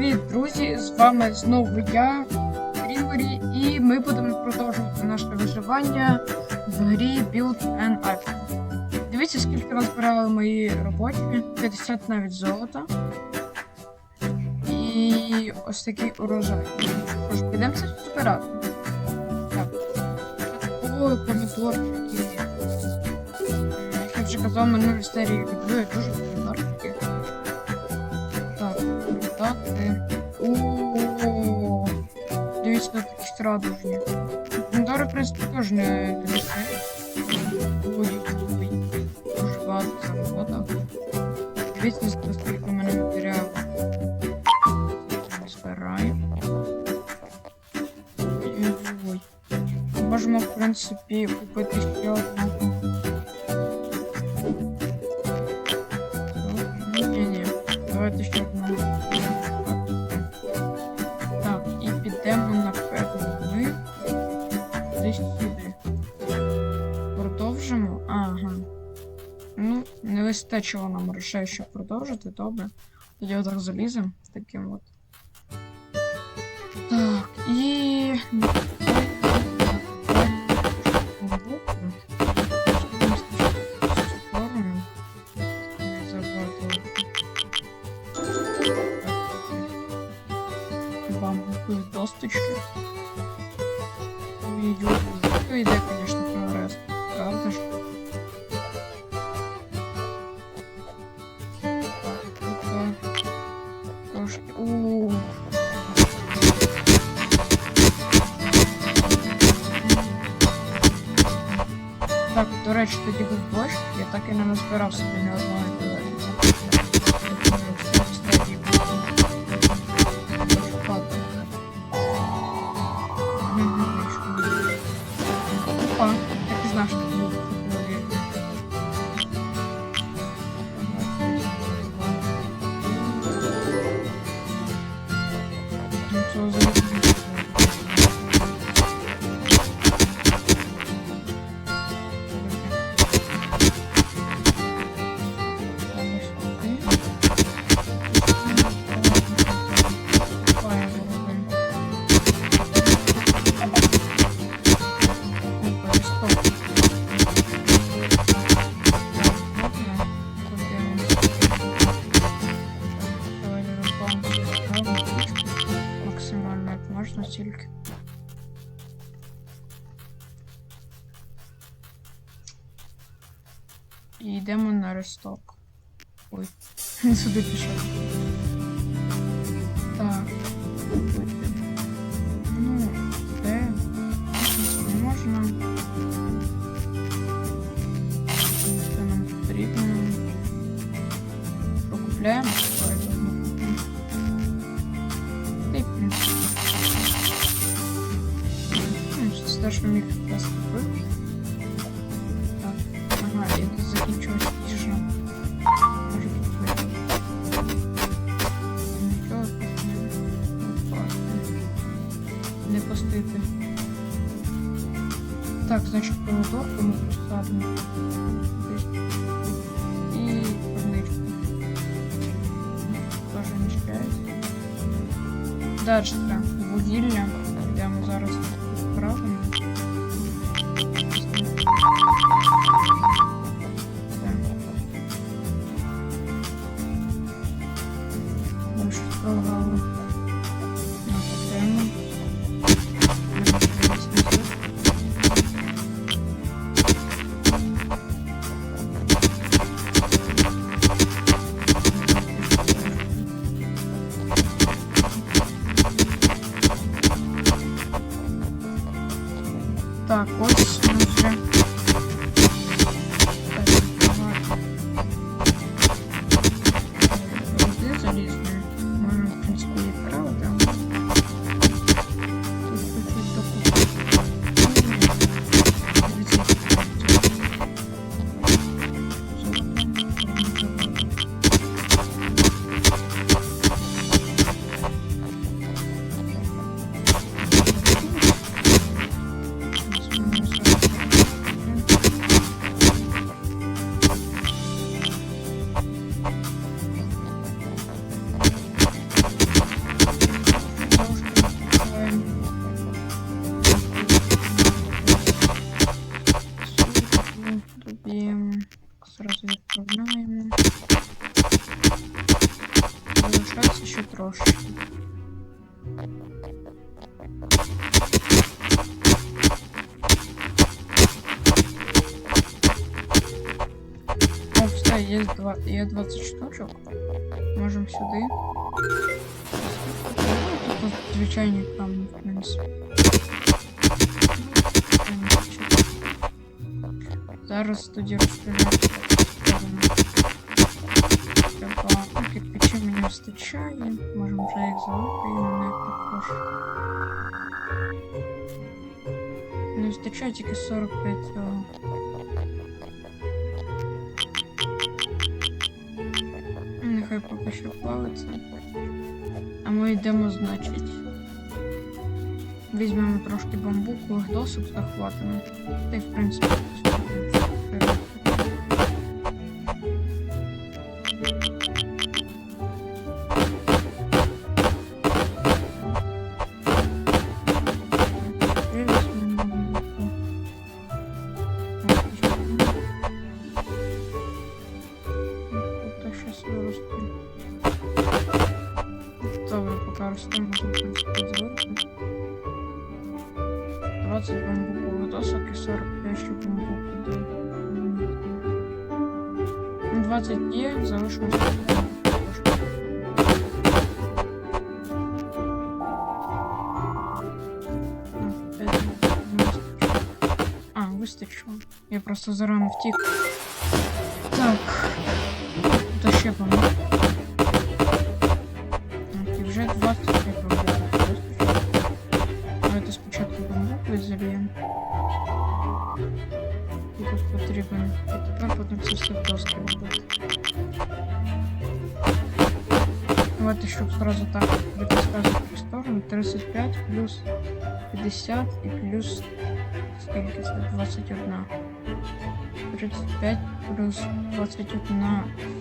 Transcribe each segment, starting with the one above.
Привіт, друзі! З вами знову я, Рівері, і ми будемо продовжувати наше виживання в грі Build and Action. Дивіться, скільки назбирали мої робочі, 50 навіть золота. І ось такий урожай. Тож, підемо це збирати. Так. Ой, помідорчики. Як я вже казав, минулій серії люблю я дуже продати. О, дивіться, тут якісь радужні. Помідори, в принципі, теж не ой, дуже багато зароботав. Дивіться, скільки у мене матеріалу. Збираємо. Можемо, в принципі, купити ще одну. Вистачило нам грошей, щоб продовжити, добре. Тоді отак заліземо таким от. Йдемо на ресток. Ой, сюди пішов. Так. Ну, де? Щось не можна. Це нам потрібно. Покупляємо. Давайте одну купимо. Та й в принципі. Ну, Це те, що міг якраз купити. Так, ага, і тут Так, значить, помидорку ми посадимо. Десь тут. І корничку. Тоже мішкається. Дальше 20 штучок. Можемо сюди. Ну, Тут звичайні камні, в принципі. Звичайні штучки. Зараз тоді розстріляти. Треба, ну, кирпичі мені вистачає. Можемо вже їх залити і мене також. Не вистачає тільки 45 цього. Нехай поки. А ми йдемо, значить. Візьмемо трошки бамбуку, досок захватимо. Та й в принципі. просто зарано втік. Так. Тут ще бамбук. Так, і вже 23 бамбуки. Давайте спочатку бамбук зальємо. Тут потрібен. І тепер потім це все доски робити. Давайте, щоб сразу так відказати в сторону. 35 плюс 50 і плюс скільки це? 21. 35 плюс 21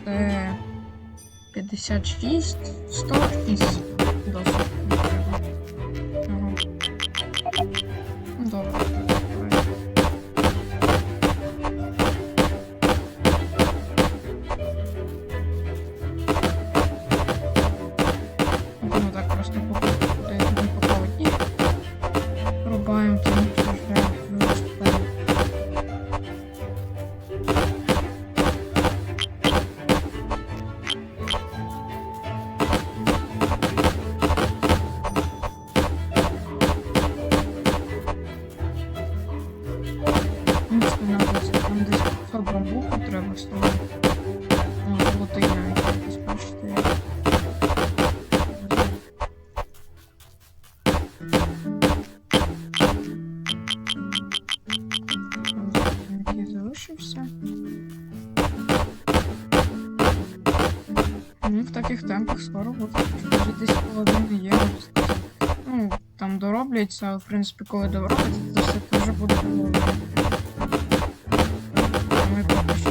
це 56, 106 досить в таких темпах скоро буде. Десь половини є. Ну, там доробляться, в принципі, коли доробляться, то все вже буде. Ми поки що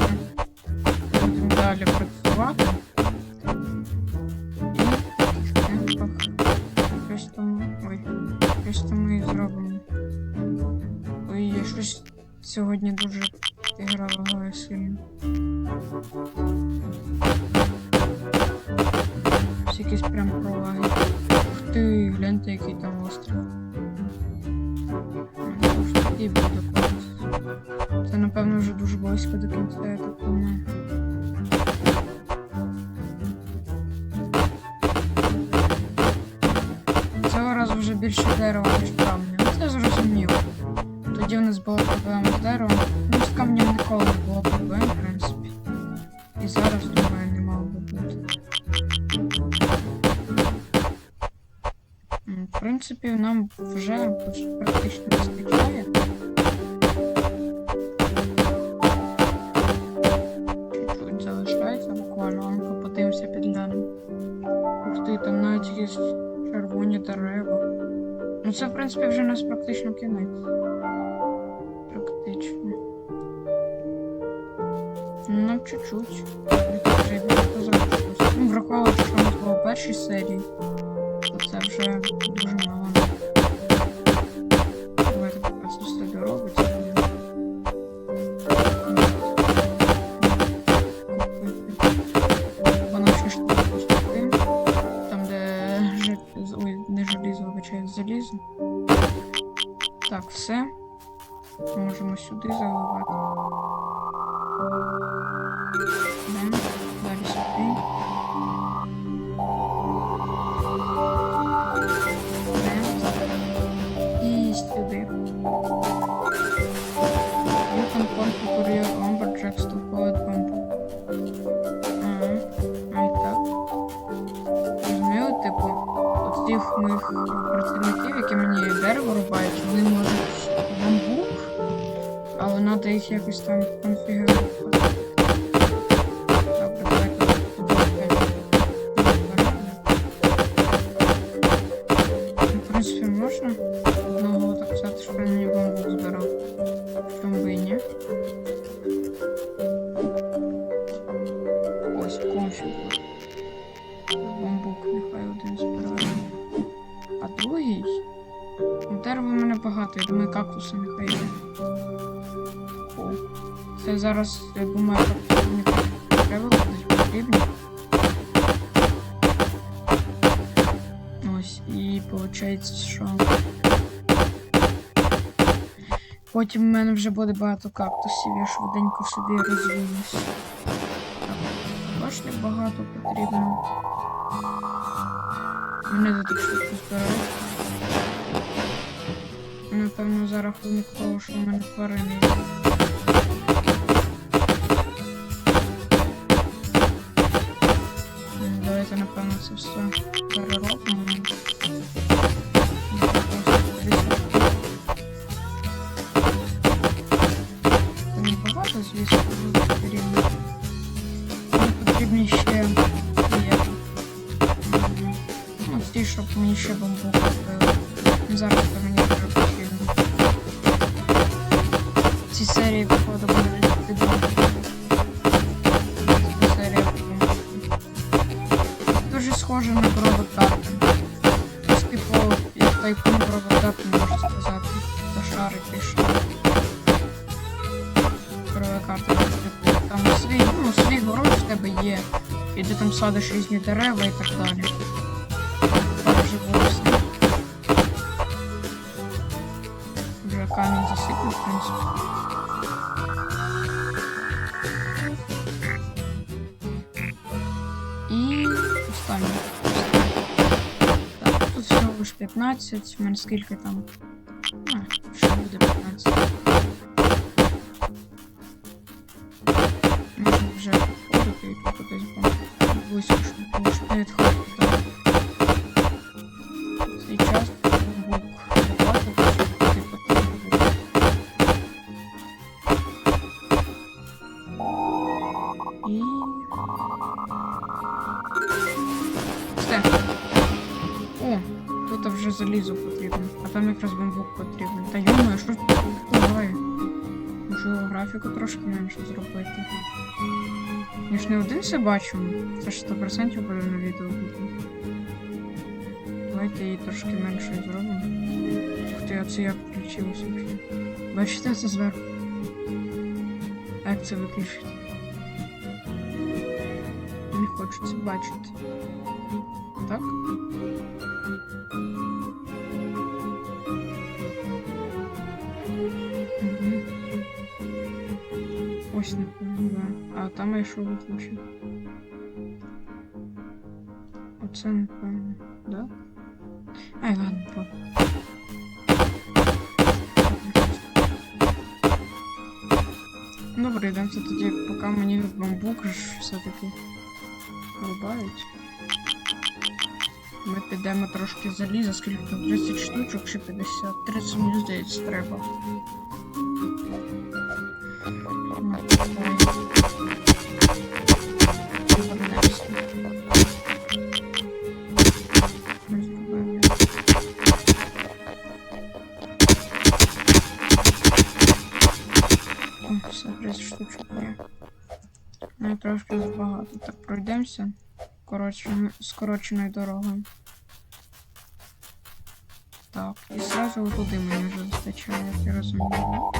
Ух ти, гляньте, який там острів. А, це ж такий буде колись. Це, напевно, вже дуже близько до кінця, я так думаю. Цього разу вже більше дерева, ніж камня. Ну, Це зрозуміло. Тоді в нас була проблема з деревом. Ну, з камнем ніколи не було проблем, в принципі. І зараз, думаю, принципі, нам вже практично вистачає. Чуть-чуть залишається буквально, ну подивимося підглянемо. Ух ти, там навіть є червоні дерева. Ну це, в принципі, вже у нас практично кінець. Практично. Ну, чуть-чуть. Ну, враховуючи, що нас було в першій серії, це вже дуже їх якось там конфігурувати. Ну, В одного так взяти, щоб мені бамбук збирав. Чому би і ні? Ось конфіг. Бамбук нехай один. А другий. Дерева в мене багато, я думаю, кактуси нехай. Це зараз, я думаю, мені треба будуть потрібні. Ось, і виходить, що. Потім в мене вже буде багато кактусів, я швиденько собі розвинусь. Башни багато потрібно. Мене за так швидко збирають. Напевно, за рахунок того, що в мене тварини. Все Брово Картен, можна сказати. Ще. Брово Картен, типу, там свій, ну, свій город в тебе є. І ти там садиш різні дерева і так далі. Переживуся. Вже камінь засипав, в принципі. 15. У мене скільки там? Графіку трошки менше зробити. Я ж не один все бачу. Це ж 100% буде на відео буде. Давайте її трошки менше зробимо. Ух ти, а це як включилося взагалі? Бачите це зверху? Як це виключити? Не це бачити. Так? Ось напевно, да. А там я що виключив? Оце напевно, да? Ай, ладно, по. Добре, йдемо це тоді, поки мені бамбук все-таки рубають. Ми підемо трошки заліза, скільки там 30 штучок чи 50. 30 мені здається треба. Ну, трошки забагато. Так, пройдемося. Коротше, скороченою дорогою. Так, і зразу туди мені вже вистачає, як я розумію.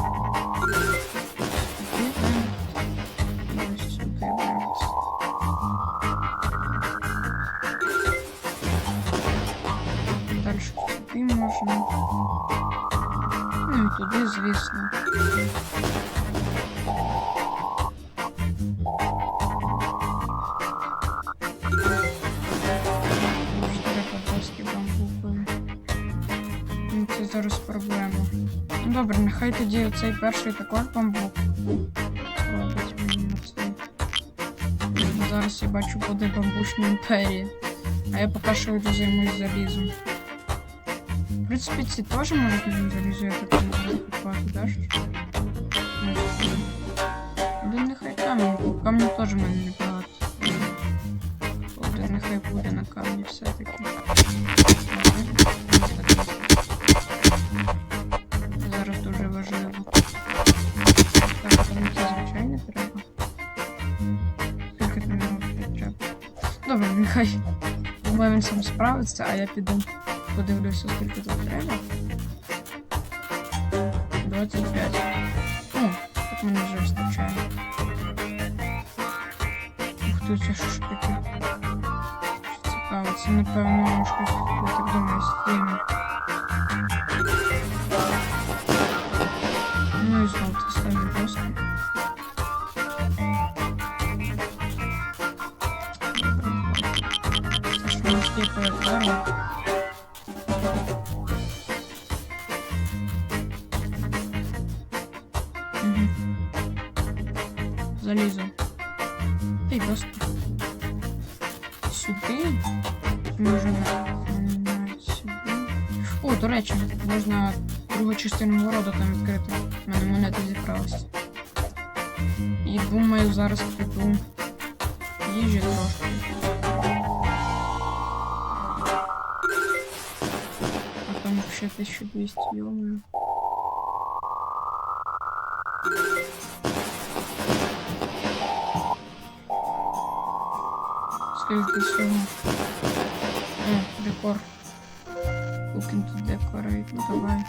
І. Далі сюди можна. Ну, підемо туди, звісно. Це зараз проблема. Ну добре, нехай тоді оцей перший також бамбук Зараз я бачу буде бамбушна імперія. А я поки що йду займусь залізом. В принципі, ці теж можуть мені залізу, я так не купувати, да? Один нехай камінь, камінь теж в мене небагато. Один нехай буде на камні все-таки. Сам справиться, а я піду подивлюся, скільки тут треба. 25. О, так мені вже вистачає. Ух ти, це що ж таке? Цікаво, це напевно щось, я так думаю, стіни. Що у нас є перед дверми? Мгм. Залізо. Ей, доски. Сюди. Можна сюди. О, до речі, можна другу частину городу там відкрити. У мене монета зібралась. І думаю, зараз піду їжі трошки. 1200 йомою. Скільки всього? О, декор. Looking to decorate. Ну давай.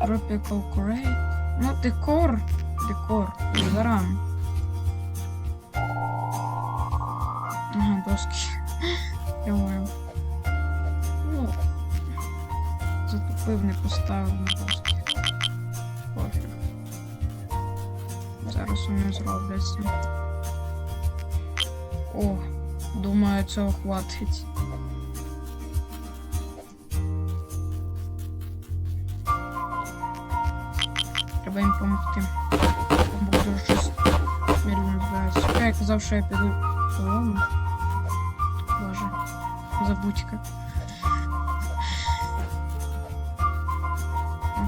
Tropical Crate. Ну, декор. Декор. Зарам. Ага, доски. Я маю. Затупив, не поставив на. Пофіг. Зараз вони зробляться. О, думаю, цього хватить. Треба їм допомогти. Бо дуже щось медленно збирається. Я казав, що я піду додому. Боже, забудька.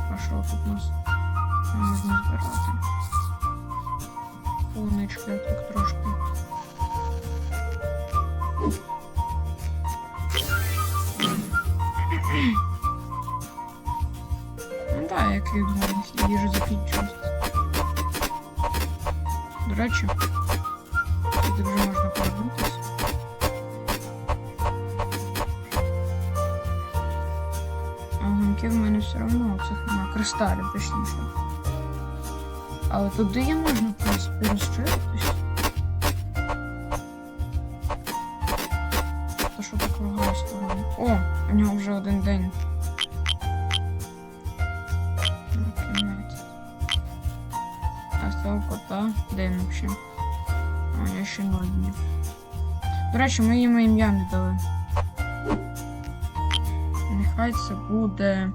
Ага, що тут у нас можна збирати? Полуничка так трошки. Ну так, як і в їжа закінчилась. До речі, сюди вже Кристалів, точніше. Але туди я можна, принципі, розширитись. Та що так лагає з того? О, у нього вже один день. Цього кота день ще. А, я ще ноль днів. До речі, ми йому ім'я не дали. Нехай це буде.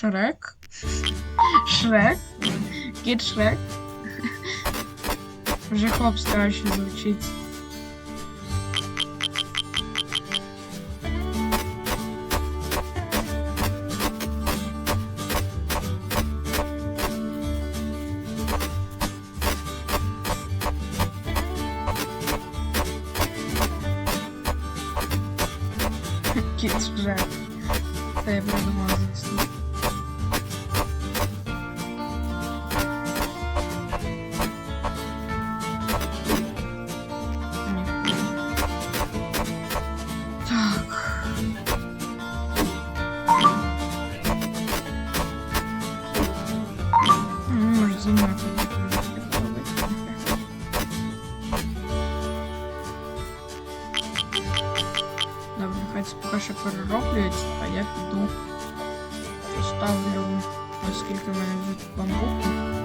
Шрек? Шрек? Кіт Шрек? Вже хлопць краще звучить. Добре, хай це поки що перероблюється, а я піду поставлю, оскільки в мене вже бамбуки.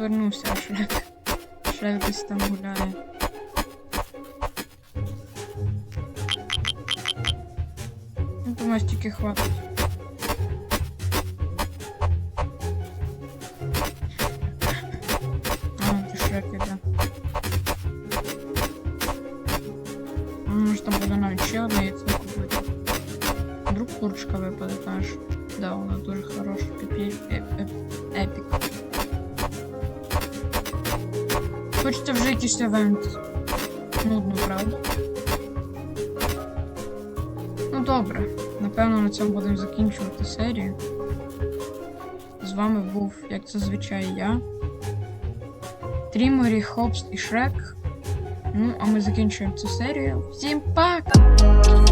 Ну, Хлопс вернувся, а Шрек. Шрек десь там гуляє. Ну, думаю, стільки хватить. А, це Шрек іде. Ну, Може там буде навіть ще одне яйцо купити. Вдруг курочка випаде теж. Да, вона дуже хороша. Піпі... Е, е, епік. Event. Нудно, правда? Ну добре. Напевно, на цьому будемо закінчувати серію. З вами був, як зазвичай, я. Тріморі, Хопс і Шрек. Ну, а ми закінчуємо цю серію. Всім пока!